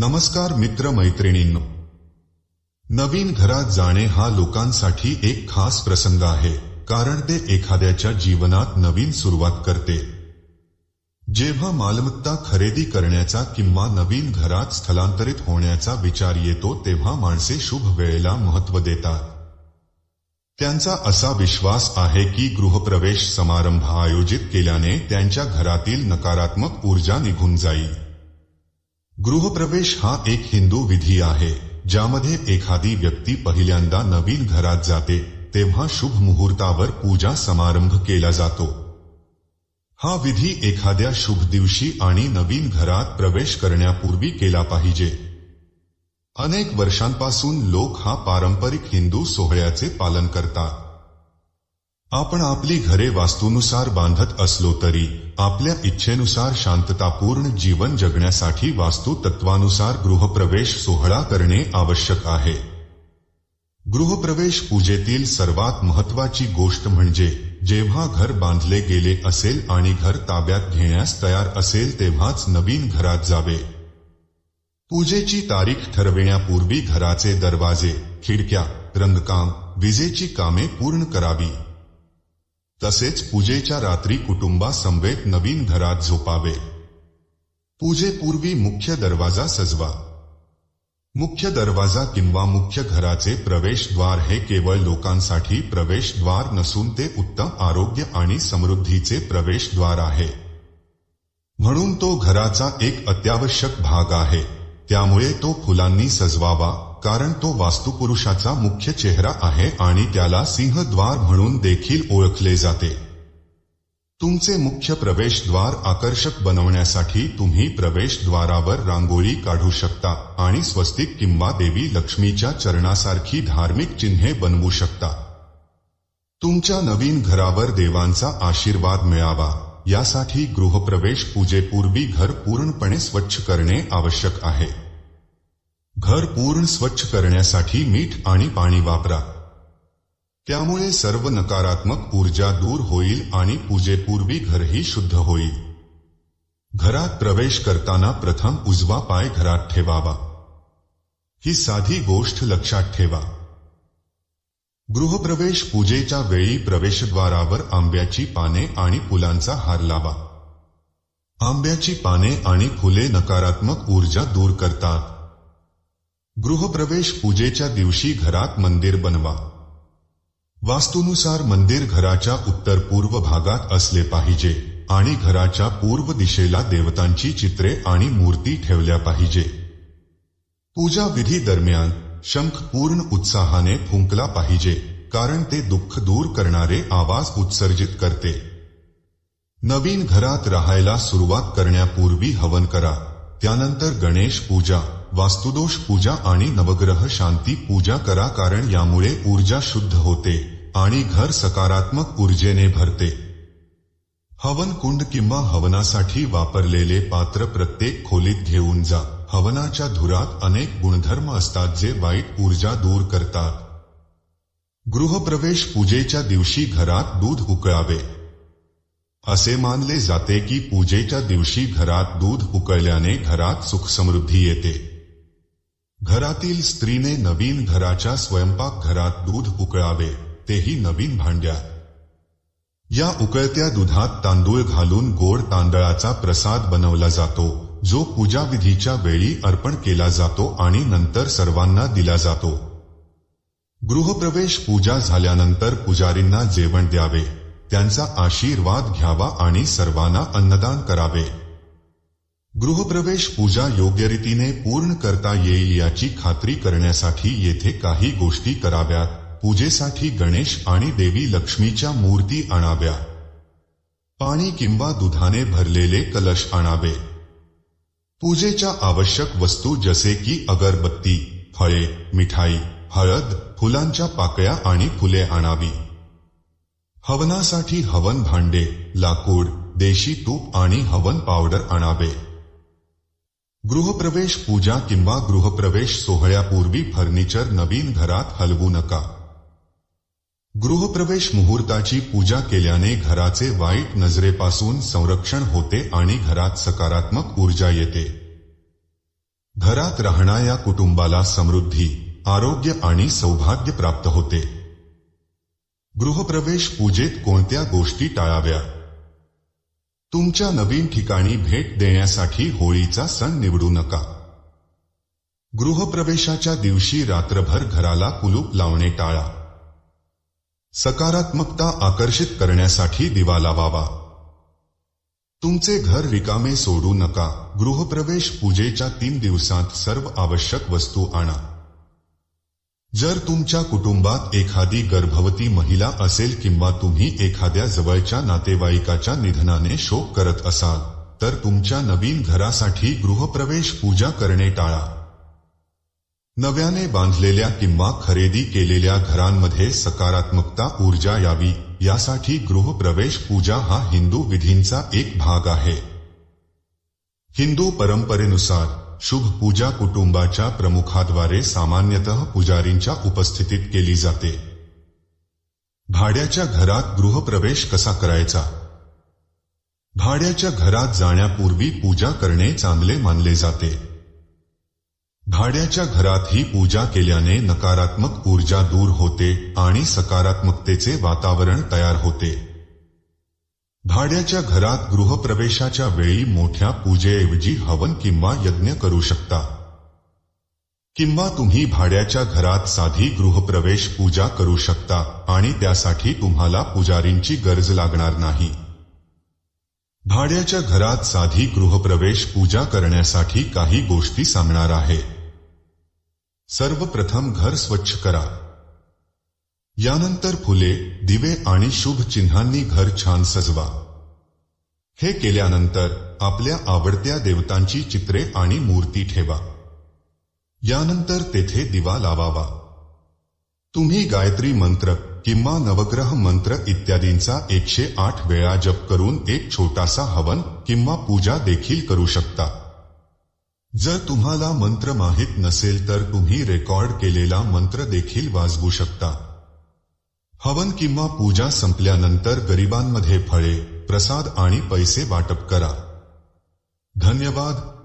नमस्कार मित्र मैत्रिणींनो नवीन घरात जाणे हा लोकांसाठी एक खास प्रसंग आहे कारण ते एखाद्याच्या जीवनात नवीन सुरुवात करते. जेव्हा मालमत्ता खरेदी करण्याचा किंवा नवीन घरात स्थलांतरित होण्याचा विचार येतो तेव्हा माणसे शुभ वेळेला महत्त्व देतात. त्यांचा असा विश्वास आहे की गृहप्रवेश समारंभ आयोजित केल्याने त्यांच्या घरातील नकारात्मक ऊर्जा निघून जाईल. गृहप्रवेश हा एक हिंदू विधी आहे ज्यामध्ये एखादी व्यक्ती पहिल्यांदा नवीन घरात जाते तेव्हा शुभ मुहूर्तावर पूजा समारंभ केला जातो. हा विधी एखाद्या शुभ दिवशी आणि नवीन घरात प्रवेश करण्यापूर्वी केला पाहिजे. अनेक वर्षांपासून लोक हा पारंपरिक हिंदू सोहळ्याचे पालन करतात. आपण आपली घरे वास्तूनुसार बांधत असलो तरी, आपल्या इच्छेनुसार शांततापूर्ण जीवन जगण्यासाठी वास्तू तत्वानुसार गृहप्रवेश सोहळा करणे आवश्यक आहे. गृहप्रवेश पूजेतील सर्वात महत्वाची गोष्ट म्हणजे, जेव्हा घर बांधले गेले असेल आणि घर ताब्यात घेण्यास तयार असेल तेव्हाच नवीन घरात जावे. पूजेची तारीख ठरविण्यापूर्वी घराचे दरवाजे, खिडक्या, रंगकाम, विजेची कामे पूर्ण करावी. तसेच पूजेच्या रात्री कुटुंबासमवेत नवीन घरात झोपावे. पूजेपूर्वी मुख्य दरवाजा सजवा. मुख्य दरवाजा किंवा मुख्य घराचे प्रवेशद्वार हे केवळ लोकांसाठी प्रवेशद्वार नसून ते उत्तम आरोग्य आणि समृद्धीचे प्रवेशद्वार आहे. म्हणून तो घराचा एक अत्यावश्यक भाग आहे. त्यामुळे तो फुलांनी सजवावा. कारण तो वास्तुपुरुषाचा मुख्य चेहरा आहे आणि त्याला सिंहद्वार म्हणून देखील ओळखले जाते. तुमचे मुख्य प्रवेशद्वार आकर्षक बनवण्यासाठी तुम्ही प्रवेशद्वारावर रांगोळी काढू शकता आणि स्वस्तिक किंवा देवी लक्ष्मीच्या चरणासारखी धार्मिक चिन्हे बनवू शकता. तुमच्या नवीन घरावर देवांचा आशीर्वाद मिळावा. यासाठी गृहप्रवेश पूजेपूर्वी घर पूर्णपणे स्वच्छ करणे आवश्यक आहे. घर पूर्ण स्वच्छ करण्यासाठी मीठ आणि पाणी वापरा. त्यामुळे सर्व नकारात्मक ऊर्जा दूर होईल आणि पूजेपूर्वी घरही शुद्ध होईल. घरात प्रवेश करताना प्रथम उजवा पाय घरात ठेवावा. ही साधी गोष्ट लक्षात ठेवा. गृहप्रवेश पूजेच्या वेळी प्रवेशद्वारावर आंब्याची पाने आणि फुलांचा हार लावा. आंब्याची पाने आणि फुले नकारात्मक ऊर्जा दूर करतात. गृहप्रवेश पूजेच्या दिवशी घरात मंदिर बनवा. वास्तूनुसार मंदिर घराच्या उत्तर पूर्व भागात असले पाहिजे आणि घराच्या पूर्व दिशेला देवतांची चित्रे आणि मूर्ती ठेवल्या पाहिजे. पूजा विधी दरम्यान शंख पूर्ण उत्साहाने फुंकला पाहिजे कारण ते दुःख दूर करणारे आवाज उत्सर्जित करते. नवीन घरात राहायला सुरुवात करण्यापूर्वी हवन करा त्यानंतर गणेश पूजा. वास्तुदोष पूजा आणि नवग्रह शांती पूजा करा कारण यामुळे ऊर्जा शुद्ध होते आणि घर सकारात्मक ऊर्जेने भरते. हवन कुंड किंवा हवनासाठी वापरलेले पात्र प्रत्येक खोलीत घेऊन जा. हवनाच्या धुरात अनेक गुणधर्म असतात जे वाईट ऊर्जा दूर करतात. गृहप्रवेश पूजेच्या दिवशी घरात दूध उकळावे. असे मानले जाते की पूजेच्या दिवशी घरात दूध उकळल्याने घरात सुखसमृद्धी येते. घरातील स्त्रीने नवीन घराच्या स्वयंपाक घरात दूध उकळावे तेही नवीन भांड्यात. या उकळत्या दुधात तांदूळ घालून गोड तांदळाचा प्रसाद बनवला जातो जो पूजाविधीच्या वेळी अर्पण केला जातो आणि नंतर सर्वांना दिला जातो. गृहप्रवेश पूजा झाल्यानंतर पुजारींना जेवण द्यावे त्यांचा आशीर्वाद घ्यावा आणि सर्वांना अन्नदान करावे. गृहप्रवेश पूजा योग्य रीतीने पूर्ण करता येईल याची खात्री करण्यासाठी येथे काही गोष्टी कराव्यात. पूजेसाठी गणेश आणि देवी लक्ष्मीच्या मूर्ती आणाव्या. पाणी किंवा दुधाने भरलेले कलश आणावे. पूजेच्या आवश्यक वस्तू जसे की अगरबत्ती फळे मिठाई हळद फुलांच्या पाकळ्या आणि फुले आणावी. हवनासाठी हवन भांडे लाकूड देशी तूप आणि हवन पावडर आणावे. गृहप्रवेश पूजा किंवा गृहप्रवेश सोहळ्यापूर्वी फर्निचर नवीन घरात हलवू नका. गृहप्रवेश मुहूर्ताची पूजा केल्याने घराचे वाईट नजरेपासून संरक्षण होते आणि घरात सकारात्मक ऊर्जा येते. घरात राहणाऱ्या कुटुंबाला समृद्धी आरोग्य आणि सौभाग्य प्राप्त होते. गृहप्रवेश पूजेत कोणत्या गोष्टी टाळाव्या तुमच्या नवीन ठिकाणी भेट देण्यासाठी होळीचा सण निवडू नका. गृहप्रवेशाच्या दिवशी रात्रभर घराला कुलूप लावणे टाळा. सकारात्मकता आकर्षित करण्यासाठी दिवा लावावा. तुमचे घर रिकामे सोडू नका. गृहप्रवेश पूजेच्या तीन दिवसांत सर्व आवश्यक वस्तू आणा. जर तुमच्या कुटुंबात एखादी गर्भवती महिला असेल किंवा तुम्ही एखाद्या जवळच्या नातेवाईकाच्या निधनाने शोक करत असाल तर तुमच्या नवीन घरासाठी गृहप्रवेश पूजा करणे टाळा. नव्याने बांधलेल्या किंवा खरेदी केलेल्या घरांमध्ये सकारात्मकता ऊर्जा यावी यासाठी गृहप्रवेश पूजा हा हिंदू विधींचा एक भाग आहे. हिंदू परंपरेनुसार शुभ पूजा कुटुंबाच्या प्रमुखाद्वारे सामान्यतः पुजारींच्या उपस्थितीत केली जाते. भाड्याच्या घरात गृहप्रवेश कसा करायचा? भाड्याच्या घरात जाण्यापूर्वी पूजा करणे चांगले मानले जाते. भाड्याच्या घरात ही पूजा केल्याने नकारात्मक ऊर्जा दूर होते आणि सकारात्मकतेचे वातावरण तयार होते. भाड्याच्या घरात गृहप्रवेशाच्या वेळी मोठ्या पूजेऐवजी हवन किंवा यज्ञ करू शकता. किंवा तुम्ही भाड्याच्या घरात साधी गृहप्रवेश पूजा करू शकता आणि त्यासाठी तुम्हाला पुजारींची गरज लागणार नाही. भाड्याच्या घरात साधी गृहप्रवेश पूजा करण्यासाठी काही गोष्टी सांगणार आहे. सर्वप्रथम घर स्वच्छ करा. यानंतर फुले दिवे आणि शुभ चिन्हांनी घर छान सजवा. हे केल्यानंतर आपल्या आवडत्या देवतांची चित्रे आणि मूर्ती ठेवा. यानंतर तेथे दिवा लावावा. तुम्ही गायत्री मंत्र किंवा नवग्रह मंत्र इत्यादींचा एकशे आठ वेळा जप करून एक छोटासा हवन किंवा पूजा देखील करू शकता. जर तुम्हाला मंत्र माहीत नसेल तर तुम्ही रेकॉर्ड केलेला मंत्र देखील वाजवू शकता. हवन किंवा पूजा संपल्यानंतर गरिबांमध्ये फळे प्रसाद आणि पैसे वाटप करा. धन्यवाद.